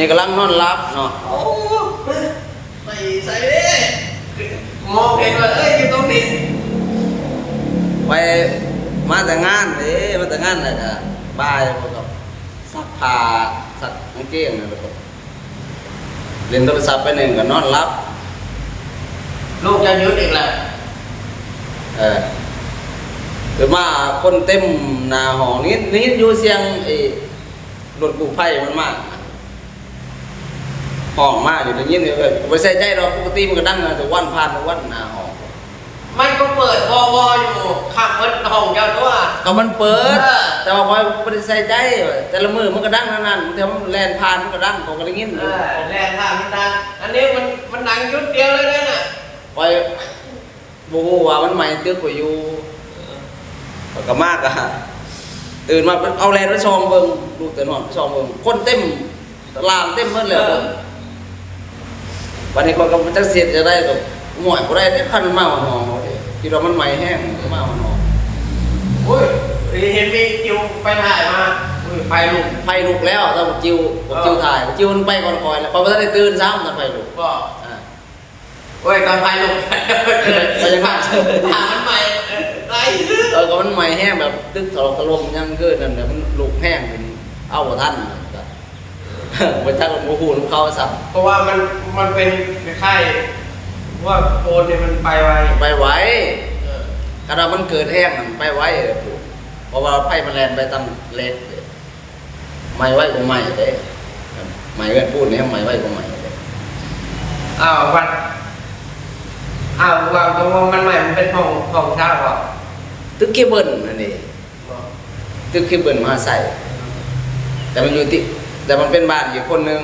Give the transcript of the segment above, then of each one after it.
นี่กำลังนอนรับเนาะโอ้ไม่ใส่เลยมองเห็นว่าเอ้ยอยู่ตรงนี้ ไปมาแต่งานเด้มาแต่งานแล้วก็บ่ายพวกกับซักผ้าซักกางเกงนั่นแหละครับเล่นโทรศัพท์ไปหนึ่งก็นอนรับ ลูกจะยุดอีกแล้วเออคือมาคนเต็มหน้าห้องนี้นี่อยู่เสียงไอ้รถกู้ภัยมันมาก ห้องมากอยู่ในยินเนี่ยไปใส่ใจเราปกติมันก็ดังนะแต่วันผ่านวันหน้าห้อง มันก็เปิดวอวออยู่ขับรถห้องเจ้าตัวก็มันเปิดเออแต่ว่าคอยไม่ได้ใส่ใจว่าแต่ละมือมันก็ดังนั่นนั่นแต่มันแลนผ่านมันก็ดังเขาก็ได้ยินอเอยู่อแรงทางมันดังอันนี้มันมันดังยุดเดียวเลยนะน่ะคอยบูฮูว่ามันใหม่ตึกกว่าอยู่ข้อยก็มากอะตื่นมาเอาแลนไว้ชองเบิ่งลูกแต่นอนชองเบิ่งคนเต็มลามเต็มหมดเลย วันนี้คนก็จะเสียจะได้ก็หมวยบ่ได้ได้คันมาว่าหอคิดว่ามันใหม่แห้งมาว่าหอโอ้ยเห็นมีจิวไปถ่ายมาอุ้ยไฟลุกไฟลุกแล้วแต่ผมจิวผมจิวถ่ายผมจิวมันไปก่อนคอยแล้วพอไม่ได้ตื่นซ้ำตอนไฟลุกก็อ่าโอ้ยตอนไฟลุกก็ยังผ่านผ่านมันใหม่ไรเออก็มันใหม่แห้งแบบตึกถลอกถล่มยังเกินนั่นเดี๋ยวมันลุกแห้งเป็นเอาบ่ทันก็ มันจักมันบ่ฮู้นำเขาสับเพราะว่ามันมันเป็นคล้ายๆว่าโอนเนี่ยมันไปไวไปไหวเออกระดามันเกิดแห้งมันไปไหวเลยปู่เพราะว่าไฟมันแล่นไปตามเล็กเลยไม่ไหวก็ไม่เด้ไม่เว้นพูดนี่ไม่ไหวก็ไม่เด้อ้าววันอ้าววางตรงว่ามันใหม่มันเป็นห้องห้องเช่าเหรอตึกเคเบิลนั่นเองตึกเคเบิลมหาใส่แต่มันอยู่ที่ แต่มันเป็นบ้านอยู่คนหนึง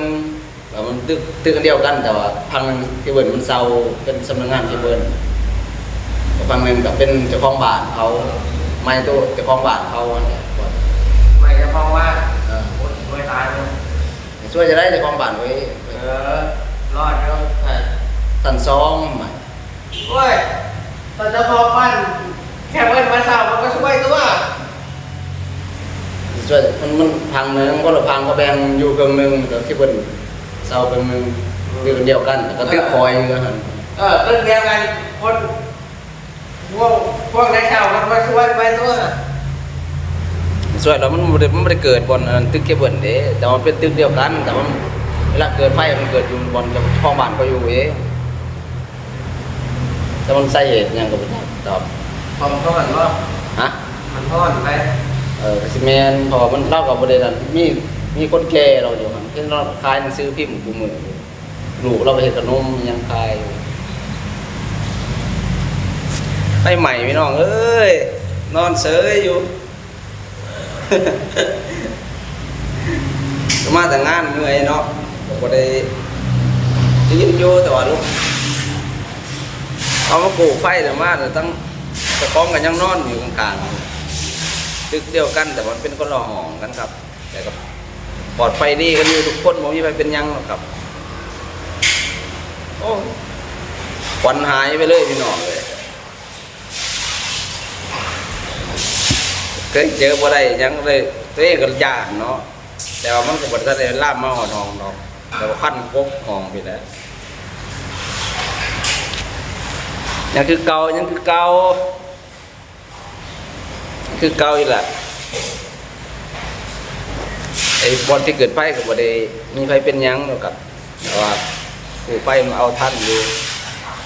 แต่มันตึกตึกอันเดียวกันแต่ว่าพังหนึงเคเบิลมันเซาเป็นสำนักงานเคเบิลพังหนึงกับเป็นเจ้าของบ้านเขาไม่ตัวเจ้าของบ้านเขาเนี่ยว่าใหม่จะเพราะว่าเออโอ้ยรวยตายเลยช่วยจะได้เจ้าของบ้านไว้เออ รอดแล้วสันซองใหม่โอ้ยตอนเจ้าของบ้านแค่เว้นมาเช่ามันก็ช่วยตัว ช่วยมันมันพังหนึงก็ละพังก็แบ่งอยู่ครึ่งหนึงกับเคเบิลเซาครึ่งหนึงตึกอันเดียวกันแต่ก็ตึกคอยอยู่กันเออตึ้งเดียวกันคนพวกพวกนายช่ามันมาช่วยไปตัวส่วนเรามันบ่ได้มันไม่ได้เกิดบนอันตึกเก็บเบินเด้แต่มันเป็นตึกเดียวกัน แต่มันเวลาเกิดไฟมันเกิดอยู่บนกับท้องบ้านก็อยู่เองแต่มันใส่เหตุหยังก็บ่ได้ตอบ ผมก็เหมือนว่าฮะ มันทอนไป เออก็สิแมนพอมันเล่ากับบ่ได้นั่นมีมีคนแก่เราอยู่หั่นเห็นเราขายหนังสือพิมพ์กูมืออยู่ลูกเราไปเฮ็ดขนมยังขายอยู่ไปใหม่พี่น้องเอ้ยนอนเสยอยู่ มาแต่งานเหนื่อยเนาะก็ได้ได้ยินอยู่แต่ว่าลูกเอามาปลูกไฟแต่มาแต่ตั้งตะกองกันยังนอนอยู่กลางๆ ตึกเดียวกัน แต่มันเป็นคนละห้องกันครับ แต่ก็ปลอดภัยดีกันอยู่ทุกคนผมมีไปเป็นยังหรอกครับ โอ้ควันหายไปเลยพี่น้องเลยเคยเจอบ่ได้ยังเลยตัวเองก็ยานเนาะแต่ว่ามันก็บ่ได้ล่ามมาหอดห้องดอกแต่ว่าขั้นกบห้องไปแล้วยังคือเก่ายังคือเก่า คือเก่าอีกแหละไอ้บอลที่เกิดไฟก็บ่ได้มีไฟเป็นยังหรอกครับแต่ว่าผู้ไฟมันเอาท่านอยู่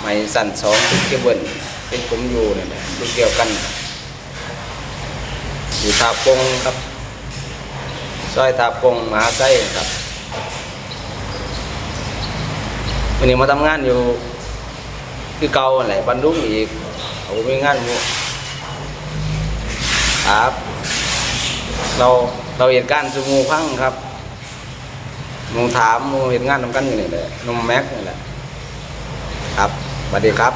ไม่สั่นสองคือเก็บเบิ้นเป็นผมอยู่นี่แหละคือเกี่ยวกัน อยู่ทาปงครับซอยตาปงมหาไส้ครับวันนี้มาทำงานอยู่คือเก่าอะไรบันดุอีกเขาไม่งานอยู่ ครับ เราเราเหตุการณ์สมูพังครับมึงถามมึงเหตุงานทำกันอยู่นี่แหละนมแม็กนี่แหละ ครับสวัสดีครับ